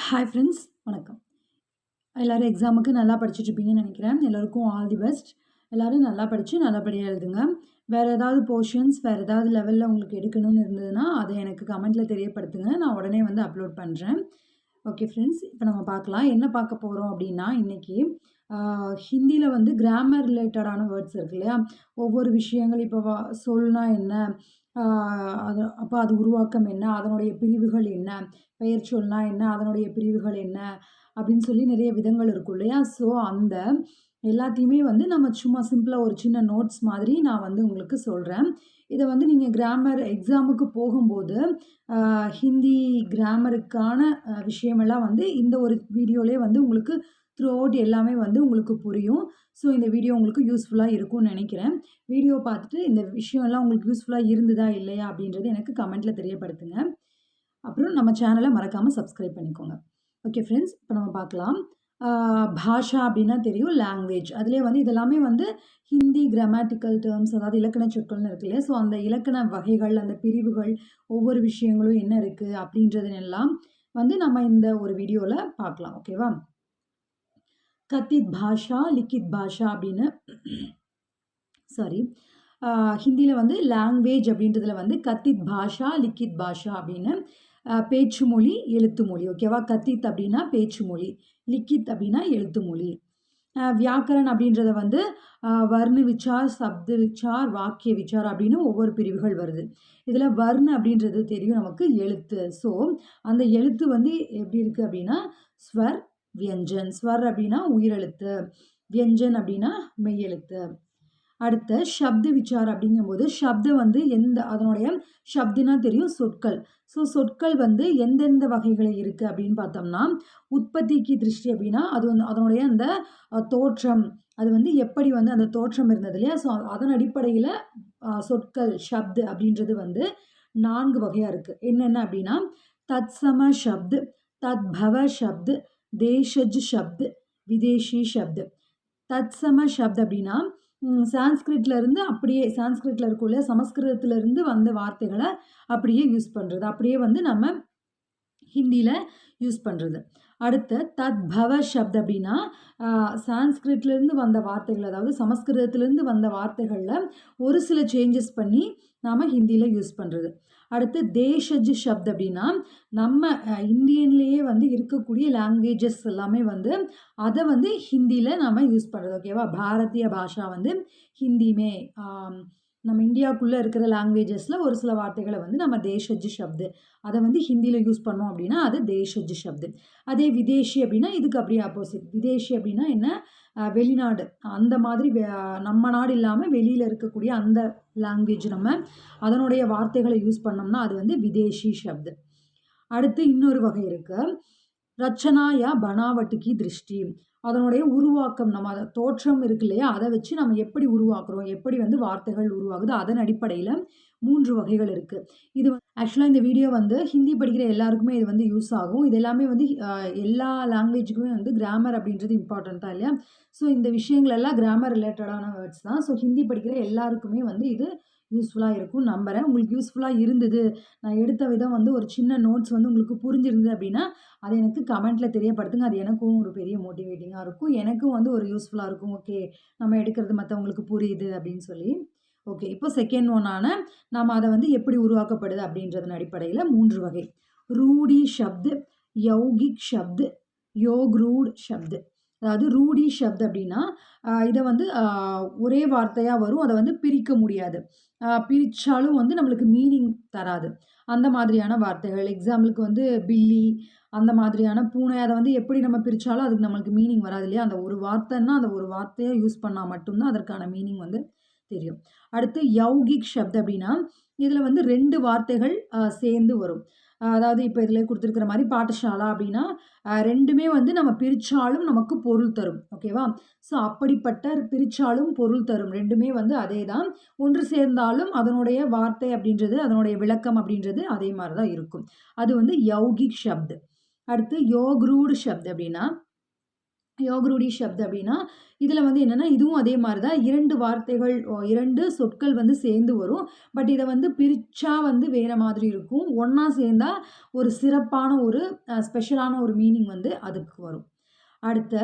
Hi friends வணக்கம். எல்லோரும் எக்ஸாமுக்கு நல்லா படிச்சுட்ருப்பீங்கன்னு நினைக்கிறேன். எல்லோருக்கும் ஆல் தி பெஸ்ட் எல்லோரும் நல்லா படித்து நல்லபடியாக எழுதுங்க. வேறு ஏதாவது போர்ஷன்ஸ் வேறு ஏதாவது லெவலில் உங்களுக்கு எடுக்கணும்னு இருந்ததுன்னா அதை எனக்கு கமெண்ட்டில் தெரியப்படுத்துங்க. நான் உடனே வந்து அப்லோட் பண்ணுறேன் ஓகே ஃப்ரெண்ட்ஸ் இப்போ நம்ம பார்க்கலாம். என்ன பார்க்க போகிறோம் அப்படின்னா இன்றைக்கி ஹிந்தியில் வந்து கிராமர் ரிலேட்டடான வேர்ட்ஸ் இருக்கு இல்லையா? ஒவ்வொரு விஷயங்கள் இப்போ வா சொல்னா என்ன? அது அப்போ அது உருவாக்கம் என்ன? அதனுடைய பிரிவுகள் என்ன? பெயர்ச்சொல்னா என்ன? அதனுடைய பிரிவுகள் என்ன? அப்படின்னு சொல்லி நிறைய விதங்கள் இருக்கும் இல்லையா? ஸோ அந்த எல்லாத்தையுமே வந்து நம்ம சும்மா சிம்பிளாக ஒரு சின்ன நோட்ஸ் மாதிரி நான் வந்து உங்களுக்கு சொல்கிறேன் இதை வந்து நீங்கள் கிராமர் எக்ஸாமுக்கு போகும்போது ஹிந்தி கிராமருக்கான விஷயமெல்லாம் வந்து இந்த ஒரு வீடியோலே வந்து உங்களுக்கு த்ரூ அவுட் எல்லாமே வந்து உங்களுக்கு புரியும். ஸோ இந்த வீடியோ உங்களுக்கு யூஸ்ஃபுல்லாக இருக்கும்னு நினைக்கிறேன். வீடியோ பார்த்துட்டு இந்த விஷயம்லாம் உங்களுக்கு யூஸ்ஃபுல்லாக இருந்ததா இல்லையா அப்படின்றது எனக்கு கமெண்ட்டில் தெரியப்படுத்துங்க. அப்புறம் நம்ம சேனலை மறக்காமல் சப்ஸ்கிரைப் பண்ணிக்கோங்க. ஓகே ஃப்ரெண்ட்ஸ் இப்போ நம்ம பார்க்கலாம். பாஷா அப்படின்னா தெரியும் லாங்குவேஜ் அதுலேயே வந்து இதெல்லாமே வந்து ஹிந்தி கிராமட்டிக்கல் டேர்ம்ஸ் அதாவது இலக்கண சொற்கள்னு இருக்கு இல்லையா? ஸோ அந்த இலக்கண வகைகள் அந்த பிரிவுகள் ஒவ்வொரு விஷயங்களும் என்ன இருக்குது அப்படின்றதுனெல்லாம் வந்து நம்ம இந்த ஒரு வீடியோவில் பார்க்கலாம். ஓகேவா கத்தித் பாஷா லிக்கித் பாஷா அப்படின்னு சாரி ஹிந்தியில் வந்து லாங்குவேஜ் அப்படின்றதுல வந்து கத்தித் பாஷா லிக்கித் பாஷா அப்படின்னு பேச்சு மொழி எழுத்து மொழி ஓகேவா கத்தித் அப்படின்னா பேச்சு மொழி லிக்கித் அப்படின்னா எழுத்து மொழி வியாக்கரன் அப்படின்றத வந்து வர்ண விச்சார் சப்த விச்சார் வாக்கிய விச்சார் அப்படின்னு ஒவ்வொரு பிரிவுகள் வருது. இதில் வர்ண அப்படின்றது தெரியும் நமக்கு எழுத்து. ஸோ அந்த எழுத்து வந்து எப்படி இருக்குது அப்படின்னா ஸ்வர் வியஞ்சன். ஸ்வர் அப்படின்னா உயிரெழுத்து. வியஞ்சன் அப்படின்னா மெய்யெழுத்து. அடுத்த சப்த விசார் அப்படிங்கும்போது சப்தம் வந்து எந்த அதனுடைய சப்தினா தெரியும் சொற்கள். ஸோ சொற்கள் வந்து எந்தெந்த வகைகளில் இருக்குது அப்படின்னு பார்த்தோம்னா உற்பத்திக்கு திருஷ்டி அப்படின்னா அது வந்து அதனுடைய அந்த தோற்றம். அது வந்து எப்படி வந்து அந்த தோற்றம் இருந்தது இல்லையா? ஸோ அதன் அடிப்படையில் சொற்கள் ஷப்து அப்படின்றது வந்து நான்கு வகையாக இருக்குது என்னென்ன அப்படின்னா தத்சம ஷப்து தத்பவ சப்து தேஷஜ் ஷப்து விதேஷி ஷப்து தத்சம ஷப்த் அப்படின்னா சான்ஸ்கிரிட்ல இருந்து அப்படியே சான்ஸ்கிரிட்ல இருக்குள்ள சமஸ்கிருதத்துல இருந்து வந்த வார்த்தைகளை அப்படியே யூஸ் பண்ணுறது அப்படியே வந்து நம்ம ஹிந்தியில் யூஸ் பண்ணுறது அடுத்து தத்பவ ஷப்த் அப்படின்னா சான்ஸ்கிரிட்லேருந்து வந்த வார்த்தைகள் அதாவது சமஸ்கிருதத்திலேருந்து வந்த வார்த்தைகளில் ஒரு சில சேஞ்சஸ் பண்ணி நாம் ஹிந்தியில் யூஸ் பண்ணுறது அடுத்து தேஷஜ் ஷப்த் அப்படின்னா நம்ம இந்தியன்லேயே வந்து இருக்கக்கூடிய லாங்குவேஜஸ் எல்லாமே வந்து அதை வந்து ஹிந்தியில் நம்ம யூஸ் பண்ணுறது ஓகேவா பாரதிய பாஷா வந்து ஹிந்தியுமே நம்ம இந்தியாவுக்குள்ளே இருக்கிற லாங்குவேஜஸில் ஒரு சில வார்த்தைகளை வந்து நம்ம தேஷஜ் சப்து. அதை வந்து ஹிந்தியில் யூஸ் பண்ணோம் அப்படின்னா அது தேஷஜ் ஷப்து அதே விதேஷி அப்படின்னா இதுக்கு அப்படியே ஆப்போசிட் விதேஷி அப்படின்னா என்ன? வெளிநாடு. அந்த மாதிரி நம்ம நாடு இல்லாமல் வெளியில் இருக்கக்கூடிய அந்த லாங்குவேஜ் நம்ம அதனுடைய வார்த்தைகளை யூஸ் பண்ணோம்னா அது வந்து விதேஷி ஷப்து அடுத்து இன்னொரு வகை இருக்குது ரச்சனா யா பனாவட்டுக்கு திருஷ்டி. அதனுடைய உருவாக்கம் நம்ம அதை தோற்றம் இருக்கு இல்லையா? அதை வச்சு நம்ம எப்படி உருவாக்குறோம்? எப்படி வந்து வார்த்தைகள் உருவாகுது? அதன் அடிப்படையில் மூன்று வகைகள் இருக்குது இது ஆக்சுவலாக இந்த வீடியோ வந்து ஹிந்தி படிக்கிற எல்லாருக்குமே இது வந்து யூஸ் ஆகும். இது எல்லாமே வந்து எல்லா லாங்குவேஜுக்குமே வந்து கிராமர் அப்படின்றது இம்பார்ட்டண்ட் தான் இல்லையா? ஸோ இந்த விஷயங்கள் எல்லாம் கிராமர் ரிலேட்டடான வேர்ட்ஸ் தான். ஸோ ஹிந்தி படிக்கிற எல்லாருக்குமே வந்து இது யூஸ்ஃபுல்லாக இருக்கும். நம்புகிறேன் உங்களுக்கு யூஸ்ஃபுல்லாக இருந்தது. நான் எடுத்த விதம் வந்து ஒரு சின்ன நோட்ஸ் வந்து உங்களுக்கு புரிஞ்சிருந்தது அப்படின்னா அதை எனக்கு கமெண்ட்டில் தெரியப்படுத்துங்க. அது எனக்கும் ஒரு பெரிய மோட்டிவேட்டிங்காக இருக்கும். எனக்கும் வந்து ஒரு யூஸ்ஃபுல்லாக இருக்கும். ஓகே நம்ம எடுக்கிறது மற்றவங்களுக்கு புரியுது அப்படின்னு சொல்லி. ஓகே இப்போ செகண்ட் ஒன்னான நாம் அதை வந்து எப்படி உருவாக்கப்படுது அப்படின்றதன் அடிப்படையில் மூன்று வகை. ரூடி ஷப்து யௌகிக் ஷப்து யோக்ரூட் ஷப்து. அதாவது ரூடி ஷப்த் அப்படின்னா இதை வந்து ஒரே வார்த்தையாக வரும். அதை வந்து பிரிக்க முடியாது. பிரித்தாலும் வந்து நம்மளுக்கு மீனிங் தராது. அந்த மாதிரியான வார்த்தைகள் எக்ஸாம்பிளுக்கு வந்து பில்லி அந்த மாதிரியான பூனை அதை வந்து எப்படி நம்ம பிரித்தாலும் அதுக்கு நம்மளுக்கு மீனிங் வராது இல்லையா? அந்த ஒரு வார்த்தைன்னா அந்த ஒரு வார்த்தையை யூஸ் பண்ணால் மட்டும்தான் அதற்கான மீனிங் வந்து தெரியும். அடுத்து யௌகிக் ஷப்த் அப்படின்னா இதில் வந்து ரெண்டு வார்த்தைகள் சேர்ந்து வரும். அதாவது இப்போ இதில் கொடுத்துருக்குற மாதிரி பாட்டசாலா அப்படின்னா ரெண்டுமே வந்து நம்ம பிரித்தாலும் நமக்கு பொருள் தரும். ஓகேவா ஸோ அப்படிப்பட்ட பிரித்தாலும் பொருள் தரும். ரெண்டுமே வந்து அதே தான் ஒன்று சேர்ந்தாலும் அதனுடைய வார்த்தை அப்படின்றது அதனுடைய விளக்கம் அப்படின்றது அதே மாதிரி தான் இருக்கும். அது வந்து யௌகிக் ஷப்த் அடுத்து யோக்ரூடு ஷப்த் அப்படின்னா யோகருடி ஷப்த் அப்படின்னா இதில் வந்து என்னென்னா இதுவும் அதே மாதிரி தான் இரண்டு வார்த்தைகள் ஓ, இரண்டு சொற்கள் வந்து சேர்ந்து வரும். பட் இதை வந்து பிரிச்சா வந்து வேறு மாதிரி இருக்கும். ஒன்றா சேர்ந்தா ஒரு சிறப்பான ஒரு ஸ்பெஷலான ஒரு மீனிங் வந்து அதுக்கு வரும். அடுத்த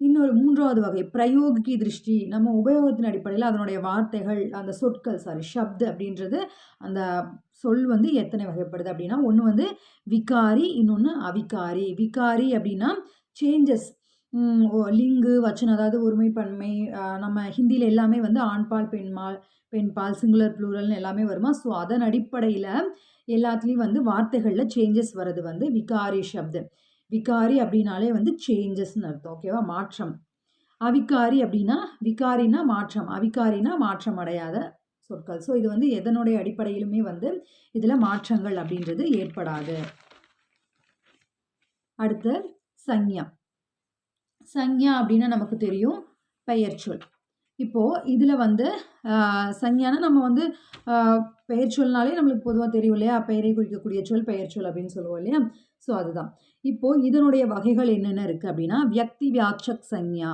இன்னொரு மூன்றாவது வகை பிரயோகிக்கு திருஷ்டி. நம்ம உபயோகத்தின் அடிப்படையில் அதனுடைய வார்த்தைகள் அந்த சொற்கள் சாரி ஷப்து அப்படின்றது அந்த சொல் வந்து எத்தனை வகைப்படுது அப்படின்னா ஒன்று வந்து விகாரி இன்னொன்று அவிகாரி. விகாரி அப்படின்னா சேஞ்சஸ் லிங்கு வச்சனம் அதாவது ஒருமைப்பன்மை நம்ம ஹிந்தியில் எல்லாமே வந்து ஆண்பால் பெண்மால் பெண்பால் சிங்குலர் ப்ளூரல்னு எல்லாமே வருமா? ஸோ அதன் அடிப்படையில் எல்லாத்துலேயும் வந்து வார்த்தைகளில் சேஞ்சஸ் வர்றது வந்து விகாரி சப்து விகாரி அப்படின்னாலே வந்து சேஞ்சஸ்னு அர்த்தம் ஓகேவா மாற்றம். அவிகாரி அப்படின்னா விகாரினா மாற்றம் அவிகாரினா மாற்றம் அடையாத சொற்கள். ஸோ இது வந்து எதனுடைய அடிப்படையிலுமே வந்து இதில் மாற்றங்கள் அப்படின்றது ஏற்படாது. அடுத்து சஞ்ஞா சஞ்ஞா அப்படின்னா நமக்கு தெரியும். பெயர்ச்சொல் இப்போது இதில் வந்து ஆஹ், சஞ்ஞானா நம்ம வந்து பெயர்ச்சொல்னாலே பெயர் சொல்னாலே நம்மளுக்கு பொதுவாக தெரியும் இல்லையா? பெயரை குறிக்கக்கூடிய சொல் பெயர் சொல் அப்படின்னு சொல்லுவோம் இல்லையா? ஸோ அதுதான். இப்போது இதனுடைய வகைகள் என்னென்ன இருக்குது அப்படின்னா வியக்தி வியாட்சக் சஞ்ஞா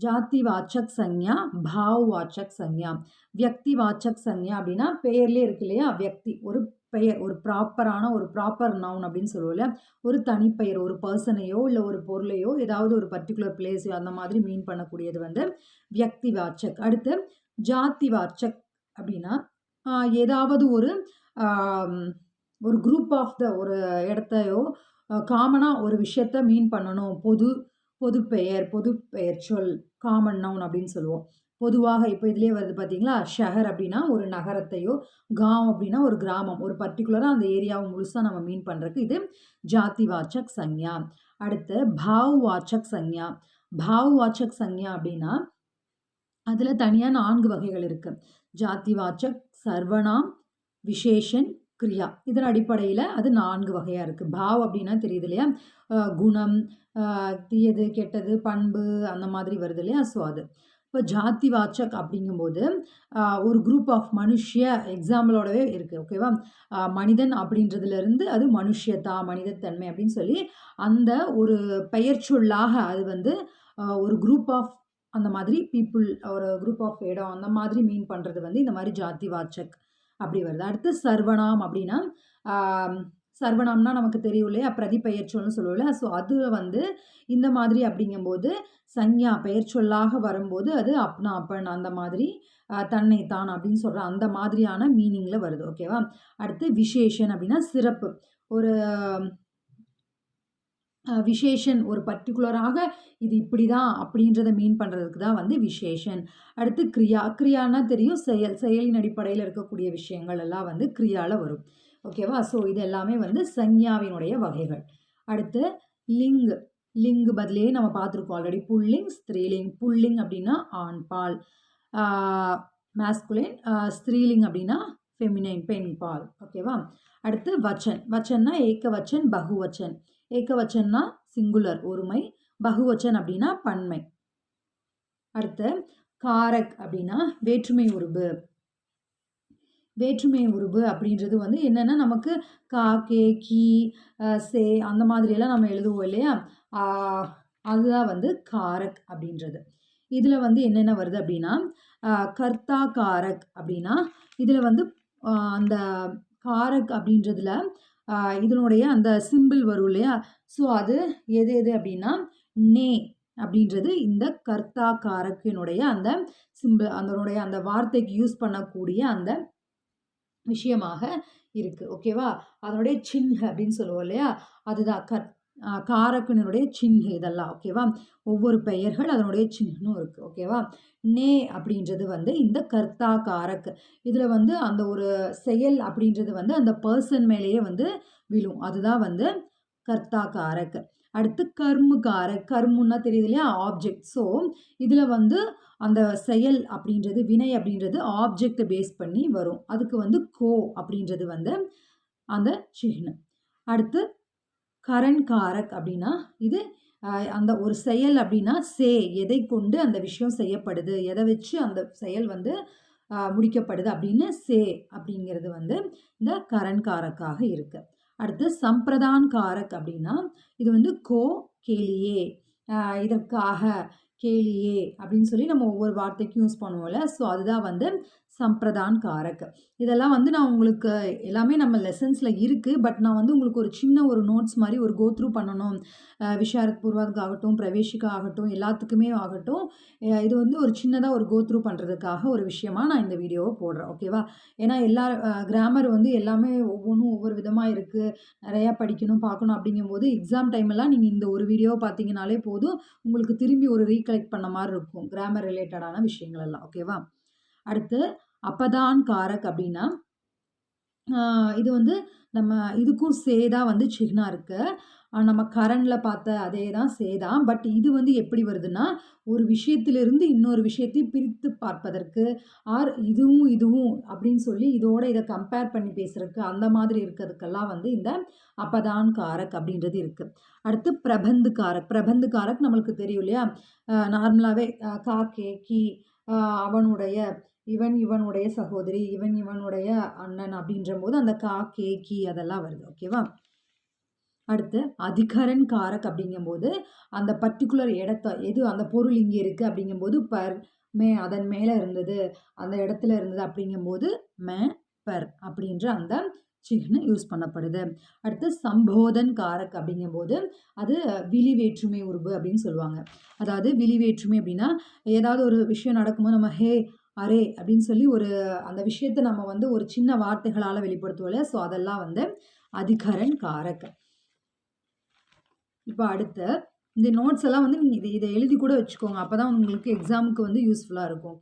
ஜாதி வாச்சக் சஞ்ஞா பாவ் வாச்சக் சஞ்ஞா. வியக்தி வாச்சக் சஞ்ஞா அப்படின்னா பெயர்லேயே இருக்கு இல்லையா? வியக்தி. ஒரு பெயர் ஒரு ப்ராப்பரான ஒரு ப்ராப்பர் நவுன் அப்படின்னு சொல்லுவோம்ல ஒரு தனிப்பெயர் ஒரு பர்சனையோ இல்லை ஒரு பொருளையோ ஏதாவது ஒரு பர்டிகுலர் பிளேஸையோ அந்த மாதிரி மீன் பண்ணக்கூடியது வந்து வியக்தி வாச்சக் அடுத்து ஜாதி வாச்சக் அப்படின்னா ஏதாவது ஒரு ஒரு குரூப் ஆஃப் த ஒரு இடத்தையோ காமனாக ஒரு விஷயத்த மீன் பண்ணணும். பொது பொது பெயர் பொது பெயர் சொல் காமன் நவுன் அப்படின்னு சொல்லுவோம். பொதுவாக இப்போ இதுலேயே வருது பார்த்தீங்களா ஷஹர் அப்படின்னா ஒரு நகரத்தையோ காம் அப்படின்னா ஒரு கிராமம். ஒரு பர்டிகுலராக அந்த ஏரியாவை முழுசாக நம்ம மீன் பண்ணுறதுக்கு இது ஜாதி வாச்சக் சஞ்ஞா அடுத்து பாவ் வாச்சக் சஞ்ஞா பாவ் வாச்சக் சஞ்ஞா அப்படின்னா அதில் தனியாக நான்கு வகைகள் இருக்குது ஜாதி வாச்சக் சர்வனாம் விசேஷன் கிரியா. இதன் அடிப்படையில் அது நான்கு வகையாக இருக்குது பாவ் அப்படின்னா தெரியுது இல்லையா? குணம் தீயது கெட்டது பண்பு அந்த மாதிரி வருது இல்லையா? ஸோ அது. இப்போ ஜாதி வாச்சக் அப்படிங்கும்போது ஒரு குரூப் ஆஃப் மனுஷ்ய எக்ஸாம்பிளோடவே இருக்குது ஓகேவா மனிதன் அப்படின்றதுலேருந்து அது மனுஷ்யத்தா மனிதத்தன்மை அப்படின்னு சொல்லி அந்த ஒரு பெயர் சொல்லாக அது வந்து ஒரு குரூப் ஆஃப் அந்த மாதிரி பீப்புள் ஒரு குரூப் ஆஃப் இடம் அந்த மாதிரி மீன் பண்ணுறது வந்து இந்த மாதிரி ஜாதி வாச்சக் அப்படி வருது. அடுத்து சர்வனாம் அப்படின்னா சர்வனாம்னா நமக்கு தெரியும் இல்லையா? பிரதி பெயர்ச்சொல்னு சொல்லுவோம்ல ஸோ அது வந்து இந்த மாதிரி அப்படிங்கும்போது சஞ்ஞா பெயர்ச்சொல்லாக வரும்போது அது அப்னா அப்பன் அந்த மாதிரி தன்னை தான் அப்படின்னு சொல்கிற அந்த மாதிரியான மீனிங்கில் வருது. ஓகேவா அடுத்து விசேஷன் அப்படின்னா சிறப்பு. ஒரு விசேஷன் ஒரு பர்டிகுலராக இது இப்படி தான் அப்படின்றத மீன் பண்ணுறதுக்கு தான் வந்து விசேஷன். அடுத்து கிரியா. கிரியானா தெரியும் செயல். செயலின் அடிப்படையில் இருக்கக்கூடிய விஷயங்கள் எல்லாம் வந்து கிரியாவில் வரும். ஓகேவா? ஸோ இது எல்லாமே வந்து சஞ்ஞாவினுடைய வகைகள். அடுத்து லிங். லிங் பதிலே நம்ம பார்த்துருக்கோம் ஆல்ரெடி புல்லிங் ஸ்திரீலிங். புல்லிங் அப்படின்னா ஆண் பால். மேஸ்குலின் ஸ்திரீலிங் அப்படின்னா ஃபெமினைன் பெண் பால். ஓகேவா? அடுத்து வச்சன். வச்சன்னா ஏக்கவச்சன் பகுவச்சன். ஏக்கவச்சன்னா சிங்குலர் ஒருமை. பகுவச்சன் அப்படின்னா பன்மை. அடுத்து காரக் அப்படின்னா வேற்றுமை உருபு வேற்றுமை உருவு அப்படின்றது வந்து என்னென்னா நமக்கு கா கே கி சே அந்த மாதிரியெல்லாம் நம்ம எழுதுவோம் இல்லையா? அதுதான் வந்து காரக் அப்படின்றது. இதில் வந்து என்னென்ன வருது அப்படின்னா கர்த்தா காரக் அப்படின்னா இதில் வந்து அந்த காரக் அப்படின்றதுல இதனுடைய அந்த சிம்பிள் வரும் இல்லையா? ஸோ அது எது எது அப்படின்னா நே அப்படின்றது இந்த கர்த்தா காரக்கினுடைய அந்த சிம்பிள் அதனுடைய அந்த வார்த்தைக்கு யூஸ் பண்ணக்கூடிய அந்த விஷயமாக இருக்குது ஓகேவா? அதனுடைய சின்ஹ அப்படின்னு சொல்லுவோம் இல்லையா? அதுதான் கர் ஆஹ் காரக்கனுடைய சின்ஹ இதெல்லாம். ஓகேவா? ஒவ்வொரு பெயர்கள் அதனுடைய சின்னும் இருக்குது ஓகேவா? நே அப்படின்றது வந்து இந்த கர்த்தா காரக். இதில் வந்து அந்த ஒரு செயல் அப்படின்றது வந்து அந்த பர்சன் மேலேயே வந்து விழும். அதுதான் வந்து கர்த்தா காரக். அடுத்து கர்முகார கர்முன்னா தெரியுது இல்லையா? ஆப்ஜெக்ட் ஸோ இதில் வந்து அந்த செயல் அப்படின்றது வினை அப்படின்றது ஆப்ஜெக்டை பேஸ் பண்ணி வரும். அதுக்கு வந்து கோ அப்படின்றது வந்து அந்த சிஹ்னம் அடுத்து கரண் காரக் அப்படின்னா இது அந்த ஒரு செயல் அப்படின்னா சே எதை கொண்டு அந்த விஷயம் செய்யப்படுது எதை வச்சு அந்த செயல் வந்து முடிக்கப்படுது அப்படின்னு சே அப்படிங்கிறது வந்து இந்த கரண் காரக்காக அடுத்து சம்பிரதான் காரக் அப்படின்னா இது வந்து கோ கேலியே இதற்காக, கேலியே அப்படின்னு சொல்லி நம்ம ஒவ்வொரு வார்த்தைக்கும் யூஸ் பண்ணுவோம்ல. ஸோ அதுதான் வந்து சம்பிரதான் காரக். இதெல்லாம் வந்து நான் உங்களுக்கு எல்லாமே நம்ம லெசன்ஸில் இருக்குது பட் நான் வந்து உங்களுக்கு ஒரு சின்ன ஒரு நோட்ஸ் மாதிரி ஒரு கோத்ரூ பண்ணணும். விஷாரத் பூர்வக் ஆகட்டும், பிரவேஷிகா ஆகட்டும், எல்லாத்துக்குமே ஆகட்டும். இது வந்து ஒரு சின்னதாக ஒரு கோத்ரூ பண்ணுறதுக்காக ஒரு விஷயமாக நான் இந்த வீடியோவை போடுறேன். ஓகேவா? ஏன்னா எல்லா கிராமர் வந்து எல்லாமே ஒவ்வொன்றும் ஒவ்வொரு விதமாக இருக்குது நிறையா படிக்கணும், பார்க்கணும் அப்படிங்கும்போது எக்ஸாம் டைமெல்லாம் நீங்கள் இந்த ஒரு வீடியோவை பார்த்தீங்கனாலே போதும். உங்களுக்கு திரும்பி ஒரு ரீகலெக்ட் பண்ண மாதிரி இருக்கும். கிராமர் ரிலேட்டடான விஷயங்கள் எல்லாம். ஓகேவா? அடுத்து அப்பதான் காரக் அப்படின்னா, இது வந்து நம்ம இதுக்கும் சேதா வந்து சிக்னா இருக்கு. நம்ம கரண்ல பார்த்த அதே தான் சேதா பட் இது வந்து எப்படி வருதுன்னா, ஒரு விஷயத்திலிருந்து இன்னொரு விஷயத்தை பிரித்து பார்ப்பதற்கு, ஆர் இதுவும் இதுவும் அப்படின்னு சொல்லி இதோட இதை கம்பேர் பண்ணி பேசுறதுக்கு, அந்த மாதிரி இருக்கிறதுக்கெல்லாம் வந்து இந்த அப்பதான் காரக் அப்படின்றது இருக்குது அடுத்து பிரபந்து காரக். பிரபந்து காரக் நம்மளுக்கு தெரியும் இல்லையா? நார்மலாகவே காக்கே கி, அவனுடைய, இவன் இவனுடைய சகோதரி, இவன் இவனுடைய அண்ணன் அப்படின்றபோது அந்த கா, கே, கி அதெல்லாம் வருது. ஓகேவா? அடுத்து அதிகரன் காரக் அப்படிங்கும்போது, அந்த பர்ட்டிகுலர் இடத்த எது அந்த பொருள் இங்கே இருக்குது அப்படிங்கும்போது பர், மே அதன் மேலே இருந்தது, அந்த இடத்துல இருந்தது அப்படிங்கும்போது மே, பர் அப்படின்ற அந்த சிஹ்னு யூஸ் பண்ணப்படுது. அடுத்து சம்போதன் காரக் அப்படிங்கும்போது, அது விழி வேற்றுமை உருபு அப்படின்னு சொல்லுவாங்க. அதாவது விழி வேற்றுமை அப்படின்னா, ஏதாவது ஒரு விஷயம் நடக்கும்போது நம்ம ஹே, அரே அப்படின்னு சொல்லி ஒரு அந்த விஷயத்தை நம்ம வந்து ஒரு சின்ன வார்த்தைகளால் வெளிப்படுத்துவோம்ல ஸோ அதெல்லாம் வந்து அதிகரன் காரக். இப்போ அடுத்து, இந்த நோட்ஸ் எல்லாம் வந்து நீங்கள் இதை இதை எழுதி கூட வச்சுக்கோங்க. அப்போ தான் உங்களுக்கு எக்ஸாமுக்கு வந்து யூஸ்ஃபுல்லாக இருக்கும்.